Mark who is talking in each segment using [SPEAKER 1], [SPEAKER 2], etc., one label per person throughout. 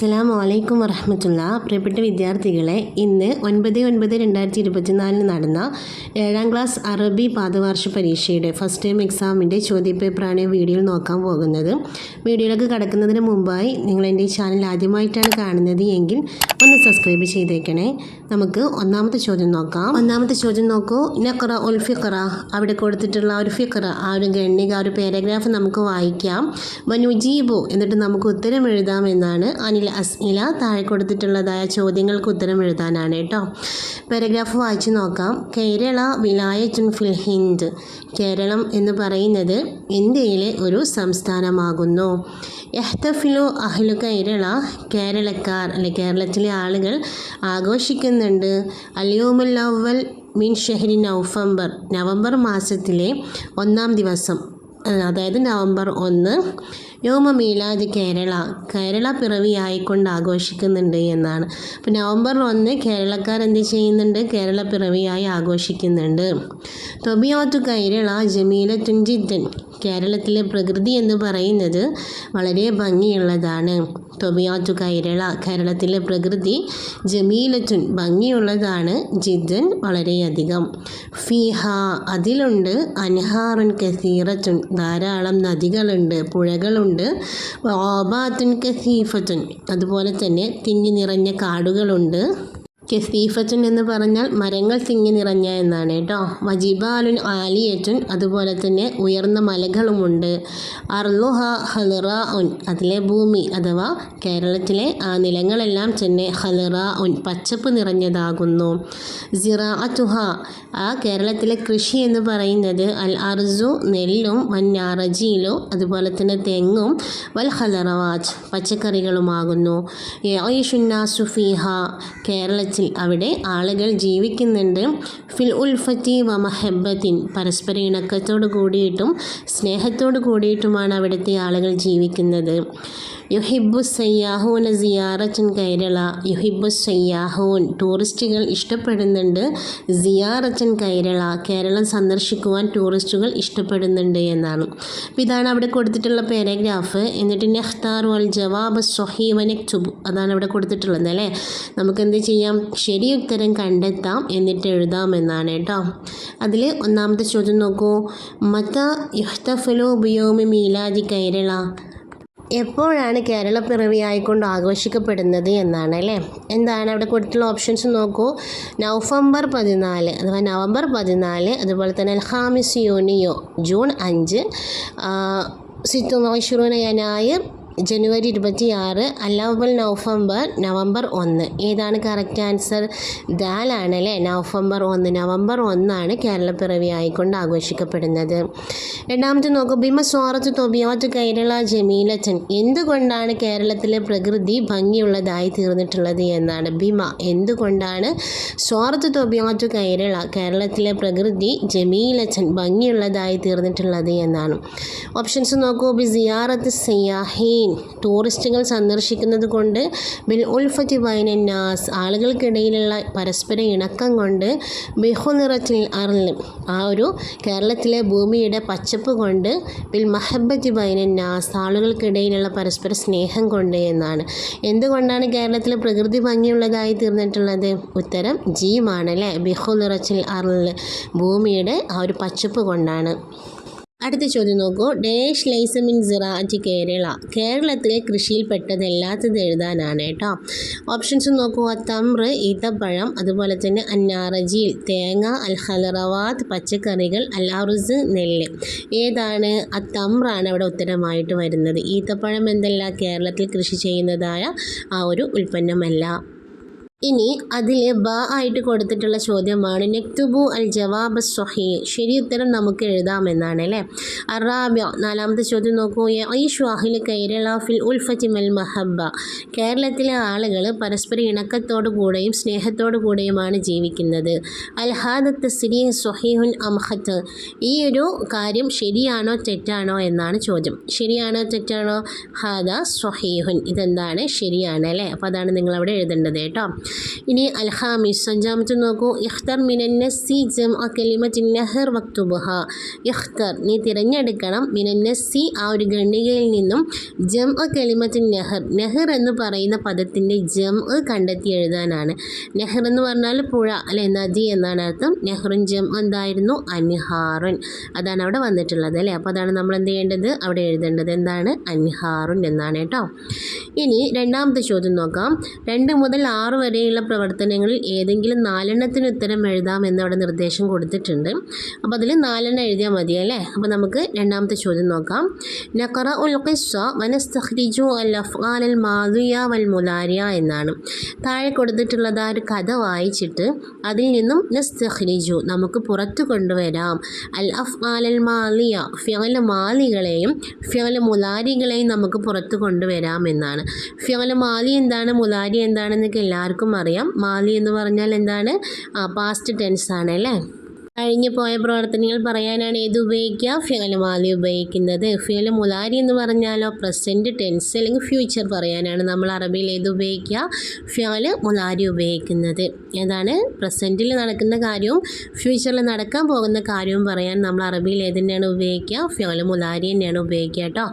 [SPEAKER 1] അസ്സലാമു അലൈക്കും വറഹമത്തുള്ള. പ്രിയപ്പെട്ട വിദ്യാർത്ഥികളെ ഇന്ന് ഒൻപത് ഒൻപത് രണ്ടായിരത്തി ഇരുപത്തിനാലിന് നടന്ന ഏഴാം ക്ലാസ് അറബി പാദവാർഷ പരീക്ഷയുടെ ഫസ്റ്റ് ടൈം എക്സാമിന്റെ ചോദ്യപേപ്പറാണ് വീഡിയോയിൽ നോക്കാൻ പോകുന്നത്. വീഡിയോയിലേക്ക് കടക്കുന്നതിന് മുമ്പായി നിങ്ങൾ എന്റെ ചാനൽ ആദ്യമായിട്ടാണ് കാണുന്നത് എങ്കിൽ ഒന്ന് സബ്സ്ക്രൈബ് ചെയ്തേക്കണേ. നമുക്ക് ഒന്നാമത്തെ ചോദ്യം നോക്കാം. ഒന്നാമത്തെ ചോദ്യം നോക്കൂ. നഖറ ഉൽ ഫിഖറ. അവിടെ കൊടുത്തിട്ടുള്ള ഒരു ഫിഖറ ആ ഒരു ഗണ്ണിക ആ ഒരു പാരഗ്രാഫ് നമുക്ക് വായിക്കാം. വനുജീബു എന്നിട്ട് നമുക്ക് ഉത്തരം എഴുതാം എന്നാണ് അനിൽ അസ്മില താഴെ കൊടുത്തിട്ടുള്ളതായ ചോദ്യങ്ങൾക്ക് ഉത്തരം എഴുതാനാണ് കേട്ടോ. പാരഗ്രാഫ് വായിച്ചു നോക്കാം. കേരള വിലായത്തുൻ ഫിൽ ഹിന്ദ്. കേരളം എന്ന് പറയുന്നത് ഇന്ത്യയിലെ ഒരു സംസ്ഥാനമാകുന്നു. എഹ്തഫിലു അഹ്ലു കേരള കേരളക്കാർ അല്ലെ കേരളത്തിലെ ആളുകൾ ആഘോഷിക്കുന്നുണ്ട്. അലിയോമുൽ മീൻ ഷെഹരി നവംബർ നവംബർ മാസത്തിലെ ഒന്നാം ദിവസം. അതായത് നവംബർ ഒന്ന് യോമ മീലാദ് കേരള. കേരള പിറവി പിറവിയായിക്കൊണ്ട് ആഘോഷിക്കുന്നുണ്ട് എന്നാണ്. അപ്പോൾ നവംബർ ഒന്ന് കേരളക്കാർ എന്ത് ചെയ്യുന്നുണ്ട്? കേരള പിറവിയായി ആഘോഷിക്കുന്നുണ്ട്. തൊബിയോത്തു കൈരള ജമീല ജിദ്ദൻ കേരളത്തിലെ പ്രകൃതി എന്ന് പറയുന്നത് വളരെ ഭംഗിയുള്ളതാണ്. തൊബിയാത്തു കൈരള കേരളത്തിലെ പ്രകൃതി ജമീലത്തുൻ ഭംഗിയുള്ളതാണ്. ജിദ്ദൻ വളരെയധികം. ഫിഹ അതിലുണ്ട്. അൻഹാറുൻ കസീറത്തുൻ ധാരാളം നദികളുണ്ട് പുഴകളുണ്ട്. ഓബാത്തുൻ കസീഫത്തുൻ അതുപോലെ തന്നെ തിങ്ങി നിറഞ്ഞ കാടുകളുണ്ട്. കെസീഫത്തുൻ എന്ന് പറഞ്ഞാൽ മരങ്ങൾ തിങ്ങി നിറഞ്ഞ എന്നാണ് കേട്ടോ. വജിബാലുൻ ആലിയറ്റുൻ അതുപോലെ തന്നെ ഉയർന്ന മലകളുമുണ്ട്. അർലുഹ ഹലിറ ഉൻ അതിലെ ഭൂമി അഥവാ കേരളത്തിലെ ആ നിലങ്ങളെല്ലാം തന്നെ ഹലിറ ഉൻ പച്ചപ്പ് നിറഞ്ഞതാകുന്നു. സിറാഅത്തുഹ ആ കേരളത്തിലെ കൃഷി എന്ന് പറയുന്നത് അൽ അർസു നെല്ലും വന്നാറജീലു അതുപോലെ തന്നെ തെങ്ങും വൽ ഹലറവാജ് പച്ചക്കറികളുമാകുന്നു. യീഷുന്നാസു സുഫീഹ കേരളത്തിൽ അവിടെ ആളുകൾ ജീവിക്കുന്നുണ്ട്. ഫിൽ ഉൽഫത്തി വ മഹബത്തിൻ. പരസ്പര ഇണക്കത്തോട് കൂടിയിട്ടും സ്നേഹത്തോട് കൂടിയിട്ടുമാണ് അവിടുത്തെ ആളുകൾ ജീവിക്കുന്നത്. യുഹിബു സയ്യാഹൂൻ സിയാറച്ചൻ കൈരള. യുഹിബു സയ്യാഹൂൻ ടൂറിസ്റ്റുകൾ ഇഷ്ടപ്പെടുന്നുണ്ട്. സിയാറച്ചൻ കൈരള കേരളം സന്ദർശിക്കുവാൻ ടൂറിസ്റ്റുകൾ ഇഷ്ടപ്പെടുന്നുണ്ട് എന്നാണ്. അപ്പോൾ ഇതാണ് അവിടെ കൊടുത്തിട്ടുള്ള പാരഗ്രാഫ്. എന്നിട്ട് നെഹ്താറു വൽ ജവാബ് സൊഹീവനെക്തുബു അതാണ് അവിടെ കൊടുത്തിട്ടുള്ളത് അല്ലേ? നമുക്ക് എന്ത് ചെയ്യാം? ശരി ഉത്തരം കണ്ടെത്താം. എന്നിട്ട് എഴുതാം എന്നാണ് കേട്ടോ. അതിൽ ഒന്നാമത്തെ ചോദ്യം നോക്കൂ. മത യുഹ്തഫലോ ബിയോമി മീലാദി കേരള. എപ്പോഴാണ് കേരള പിറവിയായിക്കൊണ്ട് ആഘോഷിക്കപ്പെടുന്നത് എന്നാണ് അല്ലേ? എന്താണ് അവിടെ കൊടുത്തിട്ടുള്ള ഓപ്ഷൻസ് നോക്കൂ. നവംബർ പതിനാല് അഥവാ നവംബർ പതിനാല് അതുപോലെ തന്നെ അൽഹാമിസ് യൂണിയോ ജൂൺ അഞ്ച് സിത്തു മൈഷൂറിന യനായർ ജനുവരി ഇരുപത്തി ആറ് അല്ലാവൽ നവംബർ നവംബർ ഒന്ന്. ഏതാണ് കറക്റ്റ് ആൻസർ ദാലാണ് അല്ലേ നവംബർ ഒന്ന് നവംബർ ഒന്നാണ് കേരളപ്പിറവി ആയിക്കൊണ്ട് ആഘോഷിക്കപ്പെടുന്നത്. രണ്ടാമത്തെ നോക്കൂ. ഭീമസ്വാറത്ത് തൊബിയാത്ത് കൈരള ജമീലച്ചൻ. എന്തുകൊണ്ടാണ് കേരളത്തിലെ പ്രകൃതി ഭംഗിയുള്ളതായി തീർന്നിട്ടുള്ളത് എന്നാണ് ഭീമ. എന്തുകൊണ്ടാണ് സ്വാറത്ത് തൊബിയാത്ത് കൈരള കേരളത്തിലെ പ്രകൃതി ജമീലച്ചൻ ഭംഗിയുള്ളതായി തീർന്നിട്ടുള്ളത് എന്നാണ്. ഓപ്ഷൻസ് നോക്കൂ. ബി സിയാറത്ത് സയ്യാഹീൻ ടൂറിസ്റ്റുകൾ സന്ദർശിക്കുന്നത് കൊണ്ട് ബിൽ ഉൽഫത്തി ബൈനന്നാസ് ആളുകൾക്കിടയിലുള്ള പരസ്പര ഇണക്കം കൊണ്ട് ബിഹു നിറത്തിൽ അർൽ ആ ഒരു കേരളത്തിലെ ഭൂമിയുടെ പച്ചപ്പ് കൊണ്ട് ബിൽ മഹബത്തി ബൈനന്നാസ് ആളുകൾക്കിടയിലുള്ള പരസ്പര സ്നേഹം കൊണ്ട് എന്നാണ്. എന്തുകൊണ്ടാണ് കേരളത്തിലെ പ്രകൃതി ഭംഗിയുള്ളതായി തീർന്നിട്ടുള്ളത്? ഉത്തരം ജീമാണ് അല്ലേ? ബിഹു നിറച്ചിൽ അറിൽ ഭൂമിയുടെ ആ ഒരു പച്ചപ്പ് കൊണ്ടാണ്. അടുത്ത ചോദ്യം നോക്കൂ. ഡേഷ് ലൈസമിൻ സിറാജ് കേരള. കേരളത്തിലെ കൃഷിയിൽപ്പെട്ടതല്ലാത്തത് എഴുതാനാണ് കേട്ടോ. ഓപ്ഷൻസ് നോക്കൂ. തമ്ര ഈത്തപ്പഴം അതുപോലെ തന്നെ അന്നാറജിയിൽ തേങ്ങ അൽ ഹലറവാത്ത് പച്ചക്കറികൾ അല്ലാറുസ് നെല്ല്. ഏതാണ്? ആ തമ്രാണ് അവിടെ ഉത്തരമായിട്ട് വരുന്നത്. ഈത്തപ്പഴം എന്തല്ല കേരളത്തിൽ കൃഷി ചെയ്യുന്നതായ ആ ഒരു ഉൽപ്പന്നമല്ല. ഇനി അതിൽ ബ ആയിട്ട് കൊടുത്തിട്ടുള്ള ചോദ്യമാണ്. നെക്തുബു അൽ ജവാബ് സൊഹി ശരി ഉത്തരം നമുക്ക് എഴുതാമെന്നാണ് അല്ലേ? അറാബ്യ നാലാമത്തെ ചോദ്യം നോക്കൂ. ഐഷു അഹിൽ കേരള ഫിൽ ഉൽഫത്തി മൽ മഹബ കേരളത്തിലെ ആളുകൾ പരസ്പരം ഇണക്കത്തോടു കൂടെയും സ്നേഹത്തോടു കൂടെയുമാണ് ജീവിക്കുന്നത്. അൽ ഹാദത്ത് സിരി സ്വഹീഹുൻ അംഹത്ത് ഈ ഒരു കാര്യം ശരിയാണോ തെറ്റാണോ എന്നാണ് ചോദ്യം. ശരിയാണോ തെറ്റാണോ? ഹാദ സൊഹീഹുൻ ഇതെന്താണ്? ശരിയാണ് അല്ലേ? അപ്പോൾ അതാണ് നിങ്ങളവിടെ എഴുതേണ്ടത് കേട്ടോ. ഇനി അൽഹാമിസ് അഞ്ചാമത്തെ നോക്കൂ. ഇഖ്തർ മിനന്നസി ജം കലിമത്തിൻ നെഹർ വക്തുബുഹ. ഇഖ്തർ നീ തിരഞ്ഞെടുക്കണം മിനന്നസി ആ ഒരു ഖണ്ഡികയിൽ നിന്നും ജം കലിമത്തിൻ നെഹർ. നെഹർ എന്ന് പറയുന്ന പദത്തിന്റെ ജം കണ്ടെത്തി എഴുതാനാണ്. നെഹർ എന്ന് പറഞ്ഞാൽ പുഴ അല്ലെ നദി എന്നാണ് അർത്ഥം. നെഹ്റുൻ ജം എന്തായിരുന്നു? അൻഹാറുൻ. അതാണ് അവിടെ വന്നിട്ടുള്ളത് അല്ലേ? അപ്പോൾ അതാണ് നമ്മൾ എന്ത് ചെയ്യേണ്ടത്? അവിടെ എഴുതേണ്ടത് എന്താണ്? അൻഹാറുൻ എന്നാണ് കേട്ടോ. ഇനി രണ്ടാമത്തെ ചോദ്യം നോക്കാം. രണ്ട് മുതൽ ആറ് വരെയുള്ള പ്രവർത്തനങ്ങളിൽ ഏതെങ്കിലും നാലെണ്ണത്തിന് ഉത്തരം എഴുതാം എന്നവിടെ നിർദ്ദേശം കൊടുത്തിട്ടുണ്ട്. അപ്പോൾ അതിൽ നാലെണ്ണം എഴുതിയാൽ മതി അല്ലേ? അപ്പോൾ നമുക്ക് രണ്ടാമത്തെ ചോദ്യം നോക്കാം. നഖറ ഉൽ ഖിസ്സ വനസ്തഖ്രിജു അൽ അഫ്ആൽ അൽ മാദിയ വൽ മുലാരിയ എന്നാണ്. താഴെ കൊടുത്തിട്ടുള്ളത് ആ ഒരു കഥ വായിച്ചിട്ട് അതിൽ നിന്നും നസ്തഖ്രിജു നമുക്ക് പുറത്തു കൊണ്ടുവരാം. അൽ അഫ്ആൽ അൽ മാലിയ ഫിയൽ മാലികളെയും ഫിയൽ മുലാരികളെയും നമുക്ക് പുറത്തു കൊണ്ടുവരാം എന്നാണ്. ഫിയൽ മാലി എന്താണ് മുലാരി എന്താണെന്നൊക്കെ എല്ലാവർക്കും അറിയാം. മാലി എന്ന് പറഞ്ഞാൽ എന്താണ്? പാസ്റ്റ് ടെൻസ് ആണ് അല്ലേ? കഴിഞ്ഞു പോയ പ്രവർത്തനങ്ങൾ പറയാനാണ് ഏത് ഉപയോഗിക്കുക. ഫിയൽ മാലി ഉപയോഗിക്കുന്നത്. ഫിയൽ മുലാരി എന്ന് പറഞ്ഞാലോ പ്രസന്റ് ടെൻസ് അല്ലെങ്കിൽ ഫ്യൂച്ചർ പറയാനാണ് നമ്മൾ അറബിയിൽ ഏത് ഉപയോഗിക്കുക? ഫിയൽ മുലാരി ഉപയോഗിക്കുന്നത്. ഏതാണ് പ്രസന്റിൽ നടക്കുന്ന കാര്യവും ഫ്യൂച്ചറിൽ നടക്കാൻ പോകുന്ന കാര്യവും പറയാൻ നമ്മൾ അറബിയിൽ ഏത് തന്നെയാണ് ഉപയോഗിക്കുക? ഫിയൽ മുലാരി തന്നെയാണ് ഉപയോഗിക്കുക കേട്ടോ.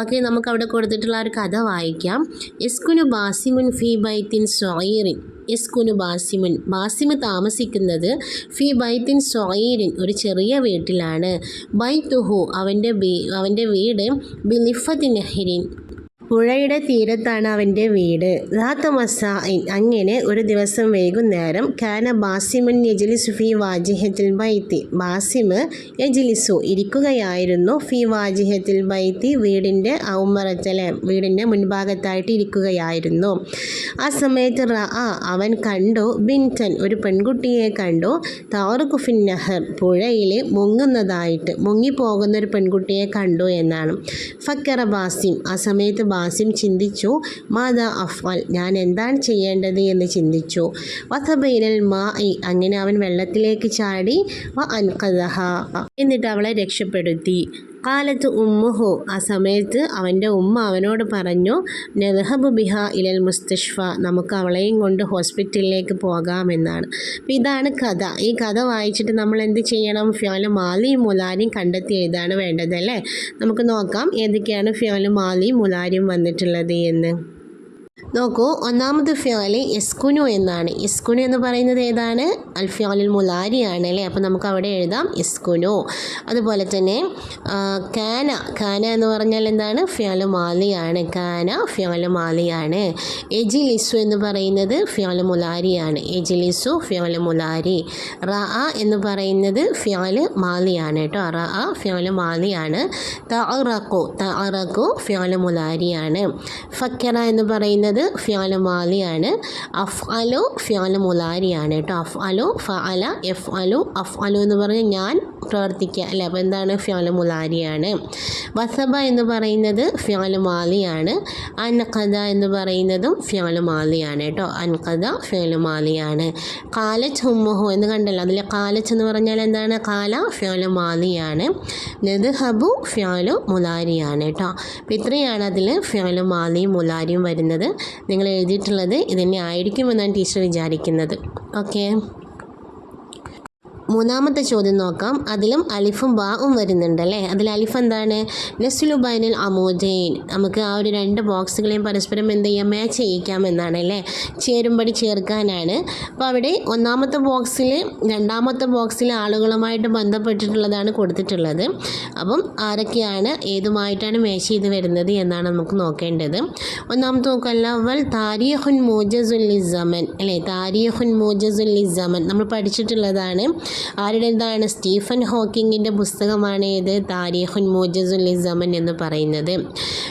[SPEAKER 1] ഓക്കെ നമുക്ക് അവിടെ കൊടുത്തിട്ടുള്ള ഒരു കഥ വായിക്കാം. എസ്കുനു ബാസിമുൻ ഫി ബൈത്തിൻ സൊയറിൻ യസ്കുനു ബാസിമുൻ. ബാസിമ് താമസിക്കുന്നത് ഫി ബൈത്തിൻ സൊയീരിൻ ഒരു ചെറിയ വീട്ടിലാണ്. ബൈത്തുഹു അവന്റെ അവന്റെ വീട് ബിലിഫത്ത് നെഹ്റിൻ. പുഴയുടെ തീരത്താണ് അവന്റെ വീട്. റാത്ത മസായിൻ അങ്ങനെ ഒരു ദിവസം വൈകുന്നേരം കാന ബാസിമുൻ യജിലിസു ഫി വാജിഹത്തിൽ ബൈത്തി. ബാസിമ് യജിലിസു ഇരിക്കുകയായിരുന്നു ഫി വാജിഹത്തിൽ ബൈത്തി വീടിന്റെ ഔമറച്ചലെ വീടിന്റെ മുൻഭാഗത്തായിട്ട് ഇരിക്കുകയായിരുന്നു. ആ സമയത്ത് റ അവൻ കണ്ടു ബിന്റൻ ഒരു പെൺകുട്ടിയെ കണ്ടു താറുഖുഫിൻ നഹർ പുഴയിൽ മുങ്ങുന്നതായിട്ട് മുങ്ങിപ്പോകുന്ന ഒരു പെൺകുട്ടിയെ കണ്ടു എന്നാണ്. ഫക്കറ ബാസിം ആ സമയത്ത് ബാസിം ചിന്തിച്ചു മാതാ അഫ്വാൽ ഞാൻ എന്താണ് ചെയ്യേണ്ടത്? എന്ന് ചിന്തിച്ചു. വഥബൈനൽ മാ അങ്ങനെ അവൻ വെള്ളത്തിലേക്ക് ചാടി വ അൻകദഹ എന്നിട്ട് അവളെ രക്ഷപ്പെടുത്തി. കാലത്ത് ഉമ്മുഹു. ആ സമയത്ത് അവന്റെ ഉമ്മ അവനോട് പറഞ്ഞു നെഹബ് ബിഹ ഇലൽ മുസ്തഷ്ഫ. നമുക്ക് അവളെയും കൊണ്ട് ഹോസ്പിറ്റലിലേക്ക് പോകാമെന്നാണ്. അപ്പോൾ ഇതാണ് കഥ. ഈ കഥ വായിച്ചിട്ട് നമ്മൾ എന്ത് ചെയ്യണം? ഫ്യോലും മാലിയും മുലാരിയും കണ്ടെത്തി എഴുതാണ് വേണ്ടത് അല്ലേ? നമുക്ക് നോക്കാം ഏതൊക്കെയാണ് ഫ്യോലും മാലിയും മുലാരിയും വന്നിട്ടുള്ളത് എന്ന്. നോക്കൂ ഒന്നാമത് ഫ്യാൽ എസ്കുനു എന്നാണ്. എസ്കുനു എന്ന് പറയുന്നത് ഏതാണ്? അൽഫ്യാലിൽ മുലാരി ആണ് അല്ലേ? അപ്പോൾ നമുക്ക് അവിടെ എഴുതാം എസ്കുനു അതുപോലെ തന്നെ കാന. കാന എന്ന് പറഞ്ഞാൽ എന്താണ്? ഫ്യാലു മാലിയാണ് കാന ഫ്യാലു മാലിയാണ് എജിലിസു എന്ന് പറയുന്നത് ഫ്യാലു മുലാരിയാണ് എജിലിസു ഫ്യാലു മുലാരി. റ എന്ന് പറയുന്നത് ഫ്യാൽ മാലിയാണ് കേട്ടോ. റ ഫ്യോൽ മാലിയാണ് തറക്കു തറക്കു ഫ്യാലു മുലാരിയാണ് ഫക്കറ എന്ന് പറയുന്നത് ഫ്യോൽ മാലിയാണ്. അഫ് അലോ ഫ്യാല മുലാരിയാണ് കേട്ടോ. അഫ് അലോ ഫ അല എഫ് അലോ അഫ് അലോ എന്ന് പറഞ്ഞാൽ ഞാൻ പ്രവർത്തിക്കുക. അല്ലേ? അപ്പോൾ എന്താണ് ഫ്യാല മുലാരിയാണ്? വസബ എന്ന് പറയുന്നത് ഫ്യാല മാലിയാണ്. അൻകഥ എന്ന് പറയുന്നതും ഫ്യാല മാലിയാണ് കേട്ടോ. അൻകഥ ഫ്യാല മാലിയാണ്. കാലച്ച് ഉമ്മഹു എന്ന് കണ്ടല്ലോ. അതിൽ കാലച്ച് എന്ന് പറഞ്ഞാൽ എന്താണ്? കാല ഫ്യാല മാലിയാണ്. നെദ്ഹബു ഫ്യാലു മുലാരിയാണ് കേട്ടോ. അപ്പോൾ ഇത്രയാണ് അതിൽ ഫ്യാലു മാലിയും മുലാരിയും വരുന്നത്. നിങ്ങൾ എഴുതിയിട്ടുള്ളത് ഇതന്നെ ആയിരിക്കുമെന്നാണ് ടീച്ചർ വിചാരിക്കുന്നത്. ഓക്കെ. മൂന്നാമത്തെ ചോദ്യം നോക്കാം. അതിലും അലിഫും ബാവും വരുന്നുണ്ട് അല്ലേ? അതിൽ അലിഫ് എന്താണ്? നസ്ലു ബൈനൽ അമോദൈൻ നമുക്ക് ആ ഒരു രണ്ട് ബോക്സുകളെയും പരസ്പരം എന്ത് ചെയ്യാം? മാച്ച് ചെയ്യിക്കാം എന്നാണ് അല്ലേ? ചേരുമ്പടി ചേർക്കാനാണ്. അപ്പോൾ അവിടെ ഒന്നാമത്തെ ബോക്സിൽ രണ്ടാമത്തെ ബോക്സിൽ ആളുകളുമായിട്ട് ബന്ധപ്പെട്ടിട്ടുള്ളതാണ് കൊടുത്തിട്ടുള്ളത്. അപ്പം ആരൊക്കെയാണ് ഏതുമായിട്ടാണ് മാച്ച് ചെയ്ത് വരുന്നത് എന്നാണ് നമുക്ക് നോക്കേണ്ടത്. ഒന്നാമത്തെ നോക്കല്ല അവൾ താരിഖുൻ മോജസുൽ ലിസമൻ. അല്ലേ? താരിഖുൻ മോജസുൽ ലിസമൻ. നമ്മൾ പഠിച്ചിട്ടുള്ളതാണ്. ആരുടേതാണ് സ്റ്റീഫൻ ഹോക്കിങ്ങിന്റെ പുസ്തകമാണ് ഇത് താരിഖുൻ മോജസുൽ ഇസമൻ എന്ന് പറയുന്നത്.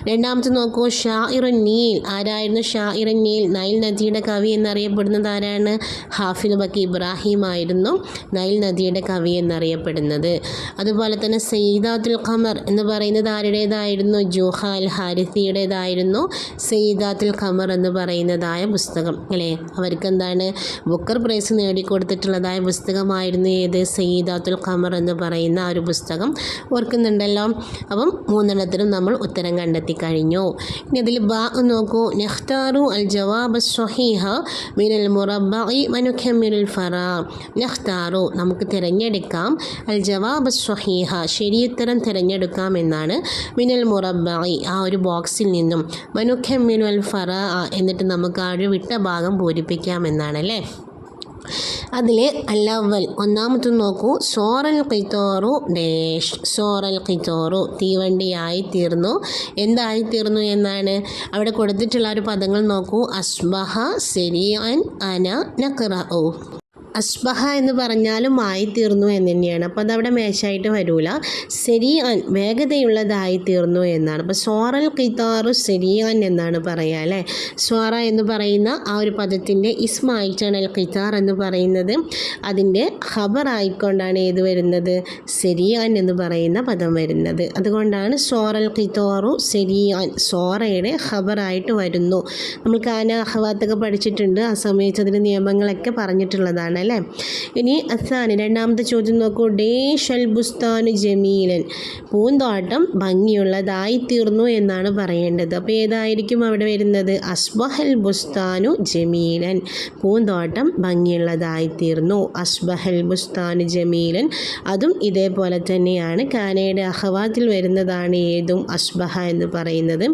[SPEAKER 1] രണ്ടാമത്തെ നോക്കൂ ഷാഇറുൻ നീൽ. ആരായിരുന്നു ഷാഇറുൻ നീൽ? നൈൽ നദിയുടെ കവി എന്നറിയപ്പെടുന്നത് ആരാണ്? ഹാഫിദ് ബക്കി ഇബ്രാഹിം ആയിരുന്നു നൈൽ നദിയുടെ കവി എന്നറിയപ്പെടുന്നത്. അതുപോലെ തന്നെ സയ്യിദാത്തുൽ ഖമർ എന്ന് പറയുന്നത് ആരുടേതായിരുന്നു? ജൂഹ അൽ ഹാരിസിയുടേതായിരുന്നു സയ്യിദാത്തുൽ ഖമർ എന്ന് പറയുന്നതായ പുസ്തകം. അല്ലേ? അവർക്ക് എന്താണ് ബുക്കർ പ്രൈസ് നേടിക്കൊടുത്തിട്ടുള്ളതായ പുസ്തകമായിരുന്നു ഏത് സയ്യിദാത്തുൽ ഖമർ എന്ന് പറയുന്ന ആ ഒരു പുസ്തകം ഓർക്കുന്നുണ്ടല്ലോ. അപ്പം മൂന്നെണ്ണത്തിനും നമ്മൾ ഉത്തരം കണ്ടെത്തി കഴിഞ്ഞു. ഇനി അതിൽ ബാ നോക്കൂ. നെഹ്താറു അൽ ജവാബ് സ്വഹീഹ മിനൽ മുറബി മനുഖമിനുൽ ഫറ. നെഹ്താറു നമുക്ക് തിരഞ്ഞെടുക്കാം. അൽ ജവാബ് സ്വഹീഹ ശരിയുത്തരം തിരഞ്ഞെടുക്കാം എന്നാണ് മിനൽ മുറബി ആ ഒരു ബോക്സിൽ നിന്നും. മനുഖമിനുൽ ഫറ എന്നിട്ട് നമുക്ക് ആ ഒരു വിട്ട ഭാഗം പൂരിപ്പിക്കാം എന്നാണ് അല്ലേ? അതിൽ അല്ലവൽ ഒന്നാമത്തെ നോക്കൂ. സോറൽ കിത്തോറു ഡേഷ് സോറൽ കിത്തോറു തീവണ്ടിയായി തീർന്നു എന്തായി തീർന്നു എന്നാണ്? അവിടെ കൊടുത്തിട്ടുള്ള ഒരു പദങ്ങൾ നോക്കൂ. അസ്ബഹ സെരിയൻ അന നഖറു അസ്ബഹ എന്ന് പറഞ്ഞാലും ആയിത്തീർന്നു എന്ന് തന്നെയാണ്. അപ്പോൾ അതവിടെ മേശായിട്ട് വരൂല. സെരിയാൻ വേഗതയുള്ളതായി തീർന്നു എന്നാണ്. അപ്പോൾ സോറൽ കിത്താറു സെരിയാൻ എന്നാണ് പറയുക അല്ലേ? സോറ എന്ന് പറയുന്ന ആ ഒരു പദത്തിന്റെ ഇസ്മായിട്ടാണ് അൽ കിത്താർ എന്ന് പറയുന്നത്. അതിന്റെ ഖബറായിക്കൊണ്ടാണ് ഏത് വരുന്നത്? സെരിയാൻ എന്ന് പറയുന്ന പദം വരുന്നത്. അതുകൊണ്ടാണ് സോറൽ കിത്താറു സെരിയാൻ സോറയുടെ ഖബറായിട്ട് വരുന്നു. നമ്മൾ കാന അഹ്വാത്തൊക്കെ പഠിച്ചിട്ടുണ്ട്. ആ സമയത്ത് അതിന്റെ നിയമങ്ങളൊക്കെ പറഞ്ഞിട്ടുള്ളതാണ്. അല്ലേ ഇനി അസാന് രണ്ടാമത്തെ ചോദ്യം നോക്കൂ. ഡേ ഷൽ ബുസ്താനു ജമീലൻ. പൂന്തോട്ടം ഭംഗിയുള്ളതായി തീർന്നു എന്നാണ് പറയേണ്ടത്. അപ്പോൾ ഏതായിരിക്കും അവിടെ വരുന്നത്? അസ്ബഹൽ ബുസ്താനു ജമീലൻ. പൂന്തോട്ടം ഭംഗിയുള്ളതായി തീർന്നു. അസ്ബഹൽ ബുസ്താനു ജമീലൻ. അതും ഇതേപോലെ തന്നെയാണ്. കാനയുടെ അഹവാത്തിൽ വരുന്നതാണ് ഏതും അസ്ബഹ എന്ന് പറയുന്നത്.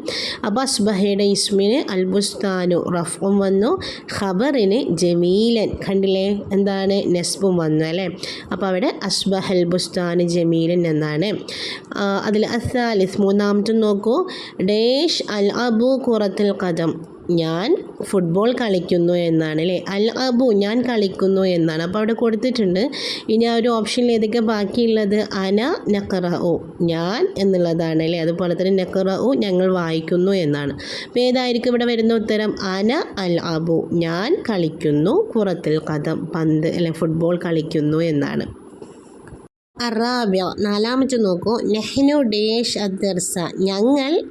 [SPEAKER 1] അപ്പോൾ അസ്ബഹയുടെ ഇസ്മിന് അൽബുസ്താനു റഫും വന്നു. ഖബറിന് ജമീലൻ. കണ്ടില്ലേ? എന്താണ്? നെസ്ബും വന്നു അല്ലേ? അപ്പോൾ അവിടെ അഷ്ബഹൽ ബുസ്താൻ ജമീലൻ എന്നാണ്. അതിൽ അസാലിസ് മൂന്നാമത്തെ നോക്കൂ. ഡേഷ് അൽ അബു കുറത്തിൽ കഥം ഞാൻ ഫുട്ബോൾ കളിക്കുന്നു എന്നാണ് അല്ലേ അല്ല അബു ഞാൻ കളിക്കുന്നു എന്നാണ്. അപ്പോൾ അവിടെ കൊടുത്തിട്ടുണ്ട്. ഇനി ആ ഒരു ഓപ്ഷനിൽ ഏതൊക്കെ ബാക്കിയുള്ളത്? അന നക്കറു ഞാൻ എന്നുള്ളതാണ് അല്ലേ അതുപോലെ തന്നെ നക്കറു ഞങ്ങൾ വായിക്കുന്നു എന്നാണ്. അപ്പോൾ ഏതായിരിക്കും ഇവിടെ വരുന്ന ഉത്തരം? അന അൽ അബു ഞാൻ കളിക്കുന്നു പുറത്തിൽ കഥം പന്ത് അല്ലെ ഫുട്ബോൾ കളിക്കുന്നു എന്നാണ്. അറാബ്യ നാലാമത്തെ നോക്കൂ. നെഹ്നു ഡേഷ് അദ്ദർസ ഞങ്ങൾ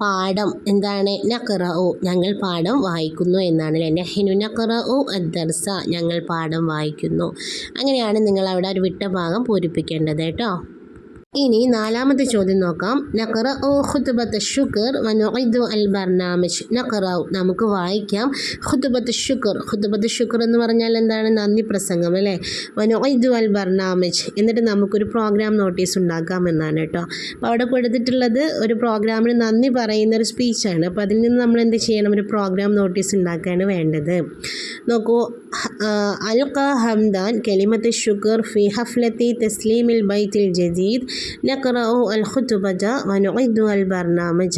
[SPEAKER 1] പാഠം എന്താണ്? നഖറു ഞങ്ങൾ പാഠം വായിക്കുന്നു എന്നാണ് നെഹിനു നഖറു അദ്ദർസ. ഞങ്ങൾ പാഠം വായിക്കുന്നു. അങ്ങനെയാണ് നിങ്ങൾ അവിടെ ഒരു വിട്ട ഭാഗം പൂരിപ്പിക്കേണ്ടത് കേട്ടോ. ഇനി നാലാമത്തെ ചോദ്യം നോക്കാം. നഖറ ഓ ഖുത്ബത്ത് ഷുക്കർ വനുഇദു അൽ ബർനാമിജ് നഖറ നമുക്ക് വായിക്കാം. ഖുത്ബത്ത് ഷുക്കർ ഖുത്ബത്ത് ഷുക്കർ എന്ന് പറഞ്ഞാൽ എന്താണ്? നന്ദി പ്രസംഗം അല്ലേ? വനുഇദു അൽ ബർനാമിജ് എന്നിട്ട് നമുക്കൊരു പ്രോഗ്രാം നോട്ടീസ് ഉണ്ടാക്കാം എന്നാണ് കേട്ടോ. അപ്പോൾ അവിടെ കൊടുത്തിട്ടുള്ളത് ഒരു പ്രോഗ്രാമിന് നന്ദി പറയുന്ന ഒരു സ്പീച്ചാണ് അപ്പോൾ അതിൽ നിന്ന് നമ്മൾ എന്ത് ചെയ്യണം? ഒരു പ്രോഗ്രാം നോട്ടീസ് ഉണ്ടാക്കുകയാണ് വേണ്ടത്. നോക്കൂ അൽഖ ഹംദാൻ കെലിമത്ത് ഷുക്കർ ഫി ഹഫ്ലത്തി തസ്ലീമിൽ ബൈത്തിൽ ജദീദ് نقرأ الخطبة ونعد البرنامج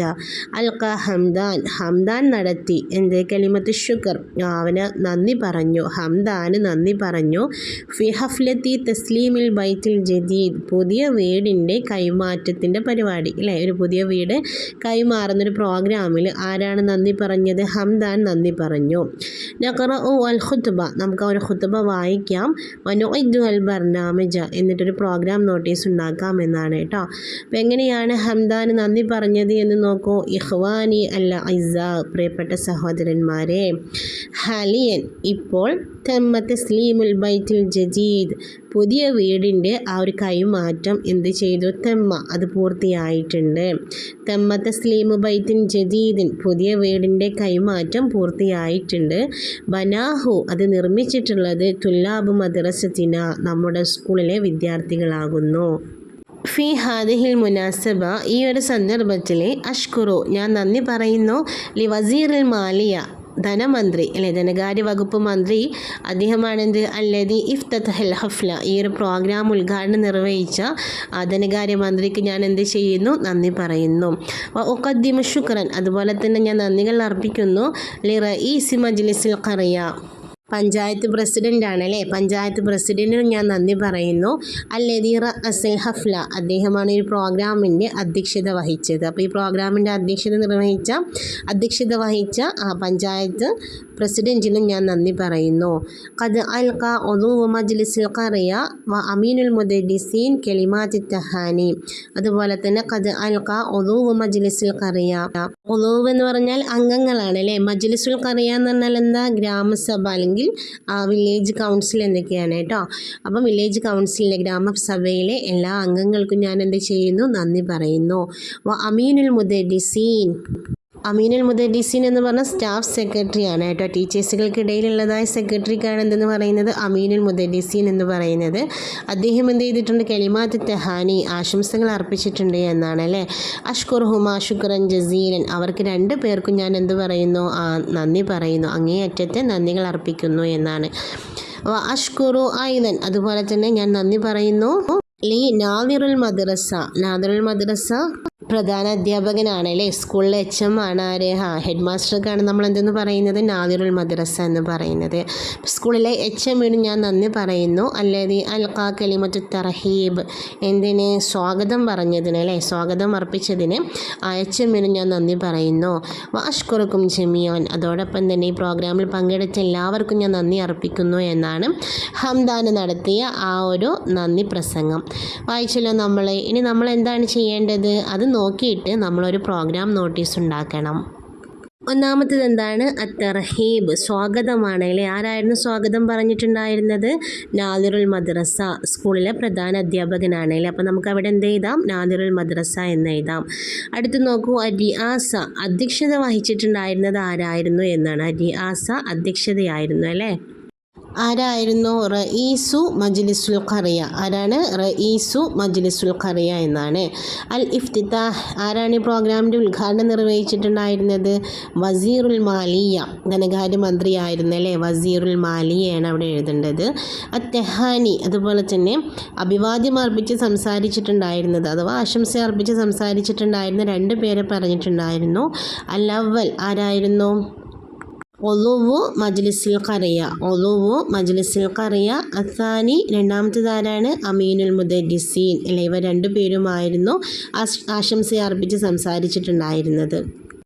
[SPEAKER 1] അൽക്ക ഹംദാൻ ഹംദാൻ നടത്തി എന്ത് കലിമത്ത് ഷുക്കർ അവന് നന്ദി പറഞ്ഞു ഹംദാന് നന്ദി പറഞ്ഞു ഫി ഹഫ്ലത്തി തസ്ലീമിൽ ബൈത്തിൽ ജദീദ് പുതിയ വീടിൻ്റെ കൈമാറ്റത്തിൻ്റെ പരിപാടി അല്ലേ ഒരു പുതിയ വീട് കൈമാറുന്നൊരു പ്രോഗ്രാമിൽ ആരാണ് നന്ദി പറഞ്ഞത് ഹംദാൻ നന്ദി പറഞ്ഞു നഖറ ഓ അൽ ഖുത്ബ നമുക്ക് ആ ഒരു ഖുത്ബ വായിക്കാം വനുഇദു അൽ ബർനാമിജ എന്നിട്ടൊരു പ്രോഗ്രാം നോട്ടീസ് ഉണ്ടാക്കാം എന്നാണ് കേട്ടോ. അപ്പം എങ്ങനെയാണ് ഹംദാൻ നന്ദി പറഞ്ഞത് എന്ന് നോക്കൂ. ഇഹ്വാനി അല്ല ഐസ പ്രിയപ്പെട്ട സഹോദരന്മാരെ. ഹലിയൻ ഇപ്പോൾ തെമ്മത്ത് സ്ലീമുൽ ബൈത്തുൽ ജജീദ് പുതിയ വീടിന്റെ ആ ഒരു കൈമാറ്റം എന്ത് ചെയ്തു? തെമ്മ അത് പൂർത്തിയായിട്ടുണ്ട്. തെമ്മത്ത് സ്ലീമു ബൈത്തിൻ ജദീദിൻ പുതിയ വീടിന്റെ കൈമാറ്റം പൂർത്തിയായിട്ടുണ്ട്. ബനാഹു അത് നിർമ്മിച്ചിട്ടുള്ളത് തുല്ലാബ് മദ്രസത്തിന നമ്മുടെ സ്കൂളിലെ വിദ്യാർത്ഥികളാകുന്നു. ഫി ഹാദിഹിൽ മുനാസബ. ഈ ഒരു സന്ദർഭത്തിൽ അഷ്കുറു ഞാൻ നന്ദി പറയുന്നു. ലി വസീറിൽ മാലിയ ധനമന്ത്രി അല്ലെ ധനകാര്യ വകുപ്പ് മന്ത്രി അദ്ദേഹമാണെന്ത്? അല്ലതി ഇഫ്തഹൽ ഹഫ്ല ഈ ഒരു പ്രോഗ്രാം ഉദ്ഘാടനം നിർവഹിച്ച ധനകാര്യ മന്ത്രിക്ക് ഞാൻ എന്ത് ചെയ്യുന്നു? നന്ദി പറയുന്നു. ഒക്കദ്ദിമ ശുക്രൻ അതുപോലെ തന്നെ ഞാൻ നന്ദികൾ അർപ്പിക്കുന്നു. ലി റഈസി മജ്ലിസിൽ ഖറിയ. പഞ്ചായത്ത് പ്രസിഡന്റാണ് അല്ലേ പഞ്ചായത്ത് പ്രസിഡന്റിന് ഞാൻ നന്ദി പറയുന്നു. അല്ലദീറ അസൽ ഹഫ്ല അദ്ദേഹമാണ് ഈ പ്രോഗ്രാമിന്റെ അധ്യക്ഷത വഹിച്ചത്. അപ്പോൾ ഈ പ്രോഗ്രാമിന്റെ അധ്യക്ഷത നിർവഹിച്ച അധ്യക്ഷത വഹിച്ച ആ പഞ്ചായത്ത് പ്രസിഡന്റിനും ഞാൻ നന്ദി പറയുന്നു. ഖദ് അൽക ഒതു മജ്ലിസിൽ കറിയ വ അമീനുൽ മുദരിസീൻ കെളിമാറ്റി തഹാനി. അതുപോലെ തന്നെ ഖദ് അൽക ഒതു മജ്ലിസിൽ കറിയ ഒതു എന്ന് പറഞ്ഞാൽ അംഗങ്ങളാണ് അല്ലേ? മജ്ലിസുൽ കറിയ എന്ന് പറഞ്ഞാൽ എന്താ? ഗ്രാമസഭ അല്ലെങ്കിൽ അല്ലെങ്കിൽ വില്ലേജ് കൗൺസിൽ എന്നൊക്കെയാണ് കേട്ടോ. അപ്പം വില്ലേജ് കൗൺസിലിലെ ഗ്രാമസഭയിലെ എല്ലാ അംഗങ്ങൾക്കും ഞാൻ എന്ത് ചെയ്യുന്നു? നന്ദി പറയുന്നു. അമീനുൽ മുദരിസീൻ. അമീനുൽ മുദരിസീൻ എന്ന് പറഞ്ഞ സ്റ്റാഫ് സെക്രട്ടറിയാണ് കേട്ടോ. ടീച്ചേഴ്സുകൾക്കിടയിലുള്ളതായ സെക്രട്ടറിക്കാണ് എന്തെന്ന് പറയുന്നത്? അമീനുൽ മുദരിസീൻ എന്ന് പറയുന്നത്. അദ്ദേഹം എന്ത് ചെയ്തിട്ടുണ്ട്? കലിമാത്ത് തെഹാനി ആശംസകൾ അർപ്പിച്ചിട്ടുണ്ട് എന്നാണ് അല്ലേ? അഷ്കുർ ഹുമ ശുക്രൻ ജസീലൻ. അവർക്ക് രണ്ട് പേർക്കും ഞാൻ എന്ത് പറയുന്നു? നന്ദി പറയുന്നു. അങ്ങേയറ്റത്തെ നന്ദികൾ അർപ്പിക്കുന്നു എന്നാണ്. അഷ്കുറു ആയുധൻ അതുപോലെ തന്നെ ഞാൻ നന്ദി പറയുന്നു. ലീ നാദിറുൽ മദ്രസ. നാദിറുൽ മദ്രസ പ്രധാന അധ്യാപകനാണ് അല്ലേ? സ്കൂളിലെ എച്ച് എം ആണ് ആര്? ഹാ ഹെഡ് മാസ്റ്റർക്കാണ് നമ്മൾ എന്തെന്ന് പറയുന്നത്? നാദിറുൽ മദ്രസ എന്ന് പറയുന്നത്. സ്കൂളിലെ എച്ച് എന്ന് ഞാൻ നന്ദി പറയുന്നു. അല്ലാതെ അൽക്കാ കലിമത്തു തർഹീബ് എന്തിന്? സ്വാഗതം പറഞ്ഞതിന് അല്ലേ? സ്വാഗതം അർപ്പിച്ചതിന് ആ എച്ച് എമ്മിന് ഞാൻ നന്ദി പറയുന്നു. വാഷ്കുറുക്കും ജമിയോൻ അതോടൊപ്പം തന്നെ ഈ പ്രോഗ്രാമിൽ പങ്കെടുത്ത എല്ലാവർക്കും ഞാൻ നന്ദി അർപ്പിക്കുന്നു എന്നാണ് ഹംദാന് നടത്തിയ ആ ഒരു നന്ദി പ്രസംഗം. വായിച്ചല്ലോ നമ്മൾ ഇനി നമ്മൾ എന്താണ് ചെയ്യേണ്ടത്? അത് നോക്കിയിട്ട് നമ്മളൊരു പ്രോഗ്രാം നോട്ടീസ് ഉണ്ടാക്കണം. ഒന്നാമത്തത് എന്താണ്? അത്തർഹീബ് സ്വാഗതമാണ് അല്ലേ ആരായിരുന്നു സ്വാഗതം പറഞ്ഞിട്ടുണ്ടായിരുന്നത്? നാദിറുൽ മദ്രസ സ്കൂളിലെ പ്രധാന അധ്യാപകനാണ് അല്ലേ അപ്പോൾ നമുക്ക് അവിടെ എന്ത് എഴുതാം? നാദിറുൽ മദ്രസ എന്ന് എഴുതാം. അടുത്ത് നോക്കൂ അരിയാസ അധ്യക്ഷത വഹിച്ചിട്ടുണ്ടായിരുന്നത് ആരായിരുന്നു എന്നാണ്. അരിയാസ അധ്യക്ഷതയായിരുന്നു അല്ലേ? ആരായിരുന്നു റഈസു മജ്ലിസുൽ ഖറിയ? ആരാണ്? റഈസു മജ്ലിസുൽ ഖറിയ എന്നാണ്. അൽ ഇഫ്തിതാഹ് ആരാണ് ഈ പ്രോഗ്രാമിന്റെ ഉദ്ഘാടനം നിർവഹിച്ചിട്ടുണ്ടായിരുന്നത്? വസീറുൽ മാലിയ ധനകാര്യമന്ത്രിയായിരുന്നു അല്ലേ? വസീറുൽ മാലിയയാണ് അവിടെ എഴുതേണ്ടത്. അത്തെഹാനി അതുപോലെ തന്നെ അഭിവാദ്യം അർപ്പിച്ച് സംസാരിച്ചിട്ടുണ്ടായിരുന്നത് അഥവാ ആശംസ അർപ്പിച്ച് സംസാരിച്ചിട്ടുണ്ടായിരുന്ന രണ്ട് പേരെ പറഞ്ഞിട്ടുണ്ടായിരുന്നു. അൽ അവൽ ആരായിരുന്നു? ഒലുവു മജ്ലിസിൽ കറിയ ഒലുവു മജ്ലിസിൽ കറിയ അസാനി രണ്ടാമത്തേതാരാണ്? അമീനുൽ മുദരിസീൻ. അല്ലെ ഇവ രണ്ടു പേരുമായിരുന്നു ആശ്- ആശംസ അർപ്പിച്ച് സംസാരിച്ചിട്ടുണ്ടായിരുന്നത്.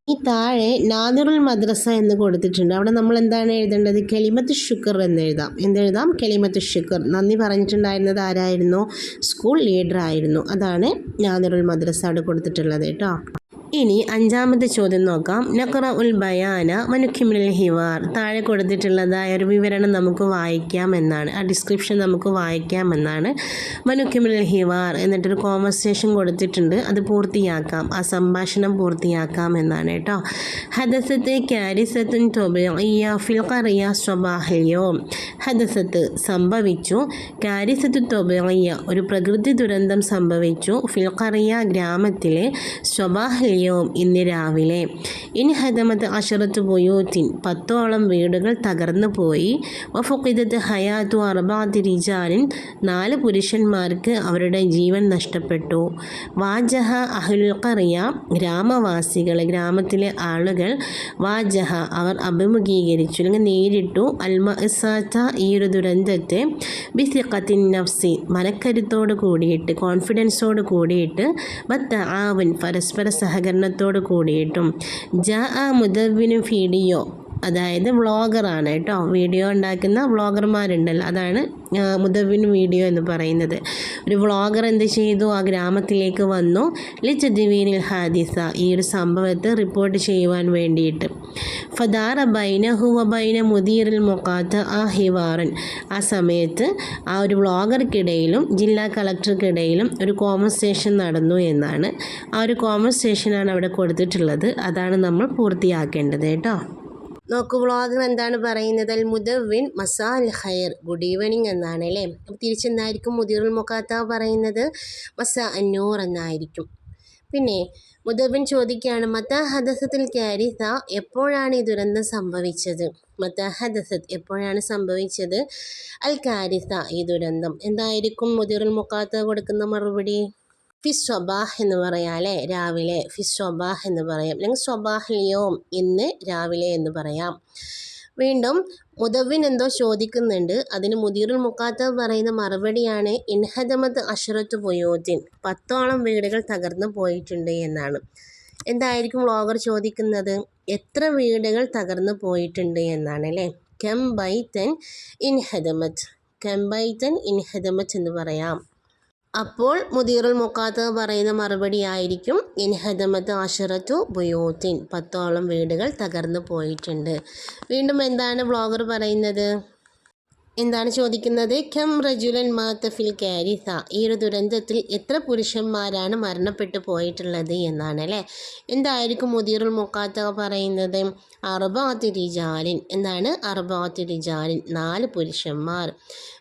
[SPEAKER 1] ഈ താഴെ നാദിറുൽ മദ്രസ എന്ന് കൊടുത്തിട്ടുണ്ട്. അവിടെ നമ്മൾ എന്താണ് എഴുതേണ്ടത്? കെളിമത്ത് ഷുക്കർ എന്ന് എഴുതാം. എന്തെഴുതാം? കെളിമത്ത് ഷുക്കർ നന്ദി പറഞ്ഞിട്ടുണ്ടായിരുന്നത് ആരായിരുന്നു? സ്കൂൾ ലീഡർ ആയിരുന്നു അതാണ് നാദിറുൽ മദ്രസ അവിടെ കൊടുത്തിട്ടുള്ളത് കേട്ടോ. ഇനി അഞ്ചാമത്തെ ചോദ്യം നോക്കാം. നഖറ ഉൽ ബയാന മനുഖിമിൽ ഹിവാർ. താഴെ കൊടുത്തിട്ടുള്ളതായ ഒരു വിവരണം നമുക്ക് വായിക്കാം എന്നാണ്. ആ ഡിസ്ക്രിപ്ഷൻ നമുക്ക് വായിക്കാം എന്നാണ്. മനുഖിമിൽ ഹിവാർ എന്നിട്ടൊരു കോൺവെർസേഷൻ കൊടുത്തിട്ടുണ്ട്. അത് പൂർത്തിയാക്കാം. ആ സംഭാഷണം പൂർത്തിയാക്കാം എന്നാണ് കേട്ടോ. ഹദസത്ത് ക്യാരിസത്തുൻ തൊബിയ ഫിൽ ഖറിയ സ്വബാഹയോ ഹദസത്ത് സംഭവിച്ചു. കാരിസത്ത് തൊബിയ ഒരു പ്രകൃതി ദുരന്തം സംഭവിച്ചു. ഫിൽ ഗ്രാമത്തിലെ ഗ്രാമത്തിലെ സ്വബാഹലിയവും ഇന്ന് രാവിലെ. ഇൻ ഹദമത് അഷറത്ത് ബുയൂത്തിൻ പത്തോളം വീടുകൾ തകർന്നു പോയി. വഫുഖിദത്ത് ഹയാത്തു അർബാത്തി റിജാലിൻ നാല് പുരുഷന്മാർക്ക് അവരുടെ ജീവൻ നഷ്ടപ്പെട്ടു. വാജഹ അഹ്ലുൽ ഗ്രാമവാസികളെ ഗ്രാമത്തിലെ ആളുകൾ വാജഹ അവർ അഭിമുഖീകരിച്ചു അല്ലെങ്കിൽ നേരിട്ടു. അൽമസാത്ത ഈ ഒരു ദുരന്തത്തെ ബിസിഖത്തിൻ നഫ്സി മനക്കരുത്തോട് കൂടിയിട്ട് കോൺഫിഡൻസോട് കൂടിയിട്ട് ബത്ത ആവൻ പരസ്പര സഹകരണത്തോട് കൂടിയിട്ടും. ജ ആ മുദവിനും ഫീഡിയോ. അതായത് വ്ളോഗറാണ് കേട്ടോ. വീഡിയോ ഉണ്ടാക്കുന്ന വ്ളോഗർമാരുണ്ടല്ലോ. അതാണ് മുതവിൻ വീഡിയോ എന്ന് പറയുന്നത്. ഒരു വ്ളോഗർ എന്ത് ചെയ്തു? ആ ഗ്രാമത്തിലേക്ക് വന്നു. ലിച്ചദ്വീനിൽ ഹാദിസ ഈ ഒരു സംഭവത്തെ റിപ്പോർട്ട് ചെയ്യുവാൻ വേണ്ടിയിട്ട്. ഫദാറ ബൈനഹു ഹുവബൈന ബൈന മുദീറിൽ മൊക്കാത്ത ആ ഹിവാറൻ. ആ സമയത്ത് ആ ഒരു വ്ളോഗർക്കിടയിലും ജില്ലാ കളക്ടർക്കിടയിലും ഒരു കോൺവെർസേഷൻ നടന്നു എന്നാണ്. ആ ഒരു കോൺവെർസേഷനാണ് അവിടെ കൊടുത്തിട്ടുള്ളത്. അതാണ് നമ്മൾ പൂർത്തിയാക്കേണ്ടത് കേട്ടോ. നോക്കൂ വ്ളോഗർ എന്താണ് പറയുന്നത്? അൽ മുദവിൻ മസാൽ ഖൈർ ഗുഡ് ഈവനിങ് എന്നാണ് അല്ലേ? അപ്പോൾ തിരിച്ചെന്തായിരിക്കും? മുദീറുൽ മുഖാത്ത പറയുന്നത് മസാ അന്നൂർ എന്നായിരിക്കും. പിന്നെ മുദവിൻ ചോദിക്കുകയാണ് മത്ത ഹദസത്തിൽ ക്യാരിസ എപ്പോഴാണ് ഈ ദുരന്തം സംഭവിച്ചത്? മത്ത ഹദസത്ത് എപ്പോഴാണ് സംഭവിച്ചത്? അൽ കാരിസ ഈ ദുരന്തം. എന്തായിരിക്കും മുദീറുൽ മുഖാത്ത കൊടുക്കുന്ന മറുപടി? ഫിസ് എന്ന് പറയാം അല്ലേ? രാവിലെ ഫിസ് എന്ന് പറയാം അല്ലെങ്കിൽ സ്വബാഹ് ലിയോം ഇന്ന് രാവിലെ എന്ന് പറയാം. വീണ്ടും മുതവിൻ എന്തോ ചോദിക്കുന്നുണ്ട്. അതിന് മുദീറുൽ മുക്കാത്ത പറയുന്ന മറുപടിയാണ് ഇൻഹദമത്ത് അഷറത്ത് പൊയോദ്ദീൻ പത്തോളം വീടുകൾ തകർന്നു പോയിട്ടുണ്ട് എന്നാണ്. എന്തായിരിക്കും വ്ളോഗർ ചോദിക്കുന്നത്? എത്ര വീടുകൾ തകർന്നു പോയിട്ടുണ്ട് എന്നാണ് അല്ലേ? കെം ബൈത്തൻ ഇൻഹദമത്ത് കെം ബൈത്തൻ ഇൻഹദമത്ത് എന്ന് പറയാം. അപ്പോൾ മുദീറുൽ മുക്കാത്ത് പറയുന്ന മറുപടി ആയിരിക്കും ഇൻഹദമത്ത് അഷറത്തു ബുയോത്തിൻ. പത്തോളം വീടുകൾ തകർന്നു പോയിട്ടുണ്ട്. വീണ്ടും എന്താണ് ബ്ലോഗർ പറയുന്നത്? എന്താണ് ചോദിക്കുന്നത്? ഖം റജുലൻ മാത്തഫിൽ കാരിസ. ഈ ഒരു ദുരന്തത്തിൽ എത്ര പുരുഷന്മാരാണ് മരണപ്പെട്ടു പോയിട്ടുള്ളത് എന്നാണ് അല്ലേ? എന്തായിരിക്കും മുദീറുൽ മുക്കാത്ത പറയുന്നത്? അറുബാത്തി റിജാലിൻ എന്താണ് അറുബാത്തി റിജാലിൻ. നാല് പുരുഷന്മാർ.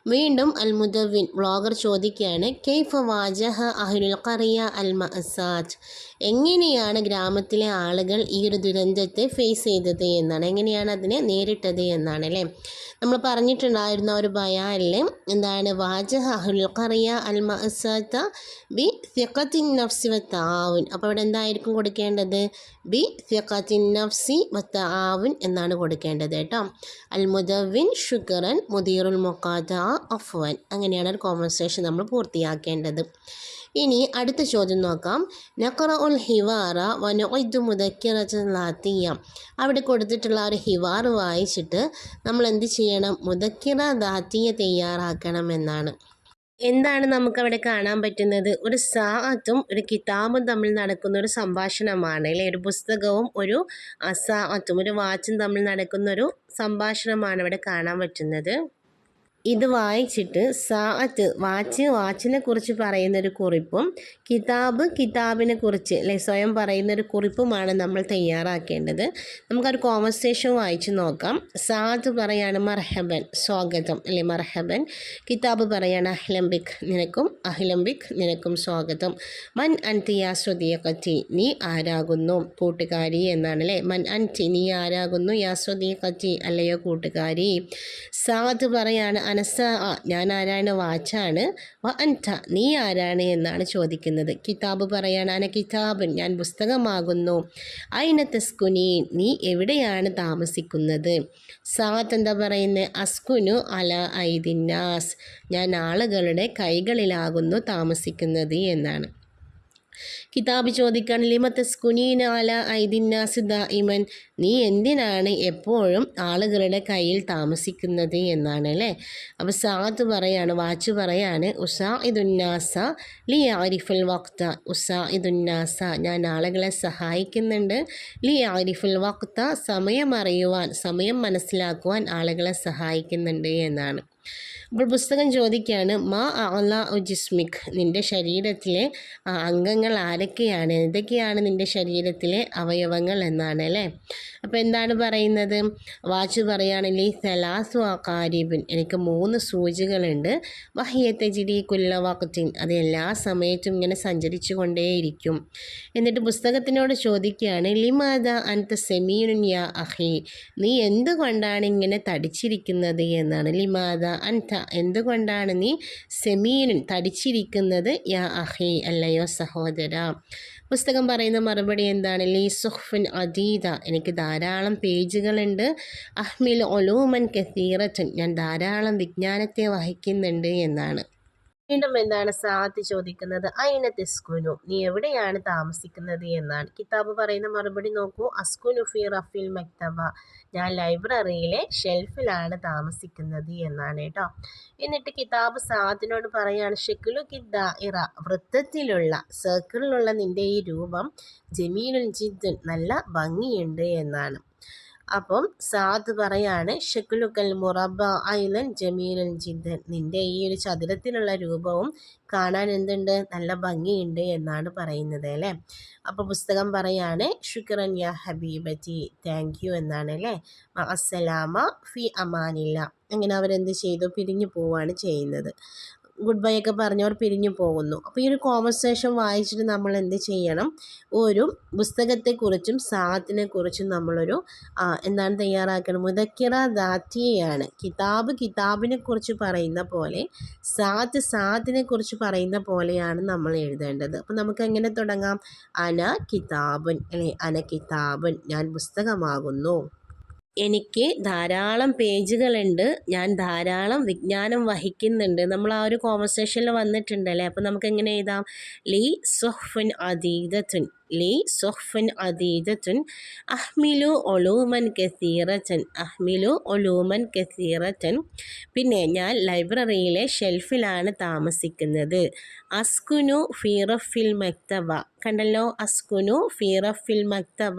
[SPEAKER 1] വീണ്ടും അൽ മുദവിൻ വ്ളോഗർ ചോദിക്കുകയാണ് കെയ്ഫ വാജഹ അഹ്ലുൽ ഖറിയ അൽ മസാജ് എങ്ങനെയാണ് ഗ്രാമത്തിലെ ആളുകൾ ഈ ഒരു ദുരന്തത്തെ ഫേസ് ചെയ്തത് എന്നാണ് എങ്ങനെയാണ് അതിനെ നേരിട്ടത് എന്നാണ് അല്ലേ? നമ്മൾ പറഞ്ഞിട്ടുണ്ടായിരുന്ന ഒരു ബയാനിൽ എന്താണ് വാജഹ അഹ്ലുൽ ഖറിയ അൽ മസാത്ത ബി സിഖത്തിൻ നഫ്സി വത്താവുൻ അപ്പോൾ ഇവിടെ എന്തായിരിക്കും കൊടുക്കേണ്ടത്? ബി സിഖത്തിൻ നഫ്സി വത്താവുൻ എന്നാണ് കൊടുക്കേണ്ടത് കേട്ടോ. അൽ മുദവിൻ ഷുഗറൻ മുദീറുൽ മുക്കാത്ത അഫ്വൻ അങ്ങനെയാണ് ഒരു കോൺവെർസേഷൻ നമ്മൾ പൂർത്തിയാക്കേണ്ടത്. ഇനി അടുത്ത ചോദ്യം നോക്കാം. നക്കറ ഉൽ ഹിവാറ വനൊയ്ദു മുദക്കിറലാത്തിയ അവിടെ കൊടുത്തിട്ടുള്ള ഒരു ഹിവാർ വായിച്ചിട്ട് നമ്മൾ എന്ത് ചെയ്യണം? മുതക്കിറ ദാത്തിയ തയ്യാറാക്കണം എന്നാണ്. എന്താണ് നമുക്കവിടെ കാണാൻ പറ്റുന്നത്? ഒരു സാത്തും ഒരു കിതാബും തമ്മിൽ നടക്കുന്ന ഒരു സംഭാഷണമാണ്. അല്ലേ? ഒരു പുസ്തകവും ഒരു അസാത്തും ഒരു വാച്ചും തമ്മിൽ നടക്കുന്ന ഒരു സംഭാഷണമാണ് ഇവിടെ കാണാൻ പറ്റുന്നത്. ഇത് വായിച്ചിട്ട് സാഅത്ത് വാച്ച് വാച്ചിനെ കുറിച്ച് പറയുന്നൊരു കുറിപ്പും കിതാബ് കിതാബിനെ കുറിച്ച് അല്ലെ സ്വയം പറയുന്നൊരു കുറിപ്പുമാണ് നമ്മൾ തയ്യാറാക്കേണ്ടത്. നമുക്കൊരു കോൺവെർസേഷൻ വായിച്ച് നോക്കാം. സാഅത്ത് പറയാണ് മർഹബൻ സ്വാഗതം. അല്ലെ മർഹബൻ. കിതാബ് പറയാണ് അഹ്ലംബിക് നിനക്കും അഹ്ലംബിക് നിനക്കും സ്വാഗതം. മൻ അൻതിയാ സ്വദീഖത്തി നീ ആരാകുന്നു? കൂട്ടുകാരി എന്നാണ് അല്ലേ? മൻ അൻതി നീ ആരാകുന്നു യാ സ്വദീഖത്തി? അല്ലയോ കൂട്ടുകാരി. സാഅത്ത് പറയാണ് അനസ ഞാൻ ആരാണ് വാച്ചാണ്. വ അൻത നീ ആരാണ് എന്നാണ് ചോദിക്കുന്നത്. കിതാബ് പറയാണ് അന കിതാബൻ ഞാൻ പുസ്തകമാകുന്നു. അയിന തസ്കുനി നീ എവിടെയാണ് താമസിക്കുന്നത്? സാത്ത് എന്താ പറയുന്നത് അസ്കുനു അല ഐദിന്നാസ് ഞാൻ ആളുകളുടെ കൈകളിലാകുന്നു താമസിക്കുന്നത് എന്നാണ്. കിതാബ് ചോദിക്കാൻ ലിമത്തസ്കുനീന അല ഐദിന്നാസിദ ദായിമൻ നീ എന്തിനാണ് എപ്പോഴും ആളുകളുടെ കയ്യിൽ താമസിക്കുന്നത്? എന്നാണ് അല്ലേ? അപ്പോൾ സാത്ത് പറയാണ് വാച്ച് പറയാണ് ഉഷാ ഇതുന്നാസ ലി ആരിഫുൽ വക്ത ഉഷാ ഇതുന്നാസ ഞാൻ ആളുകളെ സഹായിക്കുന്നുണ്ട്. ലി ആരിഫുൽ വക്ത സമയം അറിയുവാൻ സമയം മനസ്സിലാക്കുവാൻ ആളുകളെ സഹായിക്കുന്നുണ്ട് എന്നാണ്. അപ്പോൾ പുസ്തകം ചോദിക്കുകയാണ് മാ അല ജിസ്മിക് നിന്റെ ശരീരത്തിലെ അംഗങ്ങൾ ആരൊക്കെയാണ്? എന്തൊക്കെയാണ് നിന്റെ ശരീരത്തിലെ അവയവങ്ങൾ എന്നാണ് അല്ലേ? അപ്പോൾ എന്താണ് പറയുന്നത്? വാച്ച് പറയുകയാണെങ്കിൽ സലാസു കാരിബിൻ എനിക്ക് മൂന്ന് സൂചികളുണ്ട്. വഹിയത്തെ ജിരി കുല്ലവാക്കത്തിൻ അത് എല്ലാ സമയത്തും ഇങ്ങനെ സഞ്ചരിച്ചു കൊണ്ടേയിരിക്കും. എന്നിട്ട് പുസ്തകത്തിനോട് ചോദിക്കുകയാണ് ലിമാദ അൻത സെമീനുൻ യാ അഹി നീ എന്തുകൊണ്ടാണ് ഇങ്ങനെ തടിച്ചിരിക്കുന്നത്? എന്നാണ്. ലിമാദ അൻത എന്തുകൊണ്ടാണ് നീ സെമീനും തടിച്ചിരിക്കുന്നത്? യാ അഹി അല്ലയോ സഹോദര. പുസ്തകം പറയുന്ന മറുപടി എന്താണ്? ലീ സുഹ്ഫിൻ അദീദ എനിക്ക് ധാരാളം പേജുകളുണ്ട്. അഹ്മിൽ ഒലൂമൻ കസീറച്ചൻ ഞാൻ ധാരാളം വിജ്ഞാനത്തെ വഹിക്കുന്നുണ്ട് എന്നാണ്. വീണ്ടും എന്താണ് സാത്ത് ചോദിക്കുന്നത്? അയിന തെസ്കുനു നീ എവിടെയാണ് താമസിക്കുന്നത് എന്നാണ്. കിതാബ് പറയുന്ന മറുപടി നോക്കൂ. അസ്കുനു ഫി റഫിൽ മക്തബ. ഞാൻ ലൈബ്രറിയിലെ ഷെൽഫിലാണ് താമസിക്കുന്നത് എന്നാണ് കേട്ടോ. എന്നിട്ട് കിതാബ് സാത്തിനോട് പറയാണ് ഷെക്കിലു ഇറ വൃത്തത്തിലുള്ള സർക്കിളിലുള്ള നിന്റെ ഈ രൂപം ജമീലുൽ ജിദ്ദുൻ നല്ല ഭംഗിയുണ്ട് എന്നാണ്. അപ്പം സാദ് പറയാണ് ഷക്കുലുക്കൽ മുറബ ഐലൻ ജമീലൻ ജിദ്ദൻ. നിന്റെ ഈ ഒരു ചതുരത്തിലുള്ള രൂപവും കാണാൻ എന്തുണ്ട്? നല്ല ഭംഗിയുണ്ട് എന്നാണ് പറയുന്നത് അല്ലേ? അപ്പോൾ പുസ്തകം പറയാണ് ഷുക്രൻ യാ ഹബീബറ്റി താങ്ക് യു എന്നാണ് അല്ലേ? അസ്സലാമ ഫി അമാനില്ല. അങ്ങനെ അവരെന്ത് ചെയ്തു? പിരിഞ്ഞു പോവുകയാണ് ചെയ്യുന്നത്. ഗുഡ് ബൈ ഒക്കെ പറഞ്ഞവർ പിരിഞ്ഞു പോകുന്നു. അപ്പോൾ ഈ ഒരു കോൺവെർസേഷൻ വായിച്ചിട്ട് നമ്മൾ എന്ത് ചെയ്യണം? ഒരു പുസ്തകത്തെക്കുറിച്ചും സാത്തിനെക്കുറിച്ചും നമ്മളൊരു എന്താണ് തയ്യാറാക്കണം? മുതക്കിറ ദാത്തിയാണ് കിതാബ് കിതാബിനെക്കുറിച്ച് പറയുന്ന പോലെ സാത്ത് സാത്തിനെ കുറിച്ച് പറയുന്ന പോലെയാണ് നമ്മൾ എഴുതേണ്ടത്. അപ്പോൾ നമുക്ക് എങ്ങനെ തുടങ്ങാം? അന കിതാബുൻ അല്ലെ അന കിതാബുൻ ഞാൻ പുസ്തകമാകുന്നു. എനിക്ക് ധാരാളം പേജുകളുണ്ട്. ഞാൻ ധാരാളം വിജ്ഞാനം വഹിക്കുന്നുണ്ട്. നമ്മൾ ആ ഒരു കോൺവെർസേഷനിൽ വന്നിട്ടുണ്ടല്ലേ? അപ്പം നമുക്ക് എങ്ങനെ എഴുതാം? ലീ സൊഹ്ഫുൻ അദീദത്തുൻ ലീ സൊഹ്ഫുൻ അദീദത്തുൻ അഹ്മിലു ഒലൂമൻ കസീറച്ചൻ അഹ്മിലു ഒലൂമൻ കസീറച്ചൻ പിന്നെ ഞാൻ ലൈബ്രറിയിലെ ഷെൽഫിലാണ് താമസിക്കുന്നത്. അസ്കുനു ഫീറഫിൽ മക്തവ. കണ്ടല്ലോ അസ്കുനു ഫീറഫിൽ മക്തവ.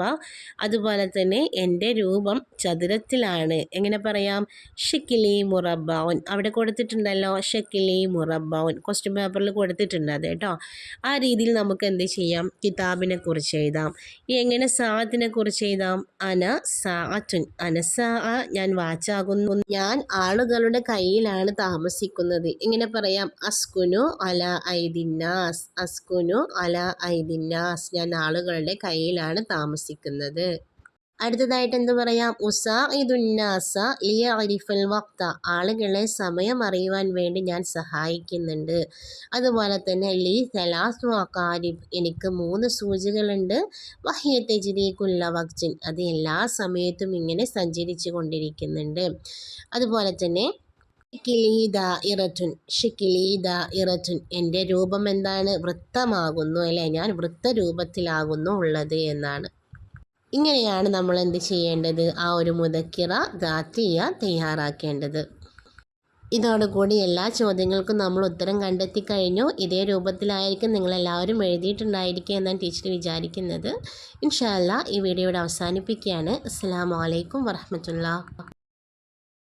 [SPEAKER 1] അതുപോലെ തന്നെ എന്റെ രൂപം ചതുരത്തിലാണ്. എങ്ങനെ പറയാം? ഷക്കിലി മുറബൗൻ അവിടെ കൊടുത്തിട്ടുണ്ടല്ലോ ഷക്കിലി മുറബൗൻ ക്വസ്റ്റ്യൻ പേപ്പറിൽ കൊടുത്തിട്ടുണ്ട് അത് കേട്ടോ. ആ രീതിയിൽ നമുക്ക് എന്ത് ചെയ്യാം? കിതാബിനെ കുറിച്ച് എഴുതാം. എങ്ങനെ സാത്തിനെ കുറിച്ച് എഴുതാം? അന സാറ്റുൻ അനസ ഞാൻ വാച്ചാകുന്നു. ഞാൻ ആളുകളുടെ കയ്യിലാണ് താമസിക്കുന്നത്. ഇങ്ങനെ പറയാം. അസ്കുനു അല ഐദിന്നാസ് അസ്കുനു അല ഐദിന്നാസ് ഞാൻ ആളുകളുടെ കയ്യിലാണ് താമസിക്കുന്നത്. അടുത്തതായിട്ട് എന്ത് പറയാം? ഉസാഇദുന്നാസ ലിയ അരിഫൽ വക്ത. ആളുകളെ സമയം അറിയുവാൻ വേണ്ടി ഞാൻ സഹായിക്കുന്നുണ്ട്. അതുപോലെ തന്നെ ലി സലാസു വക്കാരിബ് എനിക്ക് മൂന്ന് സൂചികളുണ്ട്. വഹിയത്തെ ജിരിക്കുള്ള വക്ചിൻ അത് എല്ലാ സമയത്തും ഇങ്ങനെ സഞ്ചരിച്ചു കൊണ്ടിരിക്കുന്നുണ്ട്. അതുപോലെ തന്നെ ഷിക്കിലീദ ഇററ്റുൻ ഷിക്കിലീദ ഇററ്റുൻ എന്റെ രൂപം എന്താണ്? വൃത്തമാകുന്നു അല്ലേ? ഞാൻ വൃത്തരൂപത്തിലാകുന്നു ഉള്ളത് എന്നാണ്. ഇങ്ങനെയാണ് നമ്മൾ എന്ത് ചെയ്യേണ്ടത്? ആ ഒരു മുതക്കിറ ദാത്തിയ തയ്യാറാക്കേണ്ടത്. ഇതോടുകൂടി എല്ലാ ചോദ്യങ്ങൾക്കും നമ്മൾ ഉത്തരം കണ്ടെത്തി കഴിഞ്ഞു. ഇതേ രൂപത്തിലായിരിക്കും നിങ്ങളെല്ലാവരും എഴുതിയിട്ടുണ്ടായിരിക്കുക എന്നാണ് ടീച്ചർ വിചാരിക്കുന്നത്. ഇൻഷാല്ല ഈ വീഡിയോയുടെ അവസാനിപ്പിക്കുകയാണ്. അസ്സാം വലൈക്കും വറഹമത്തുള്ള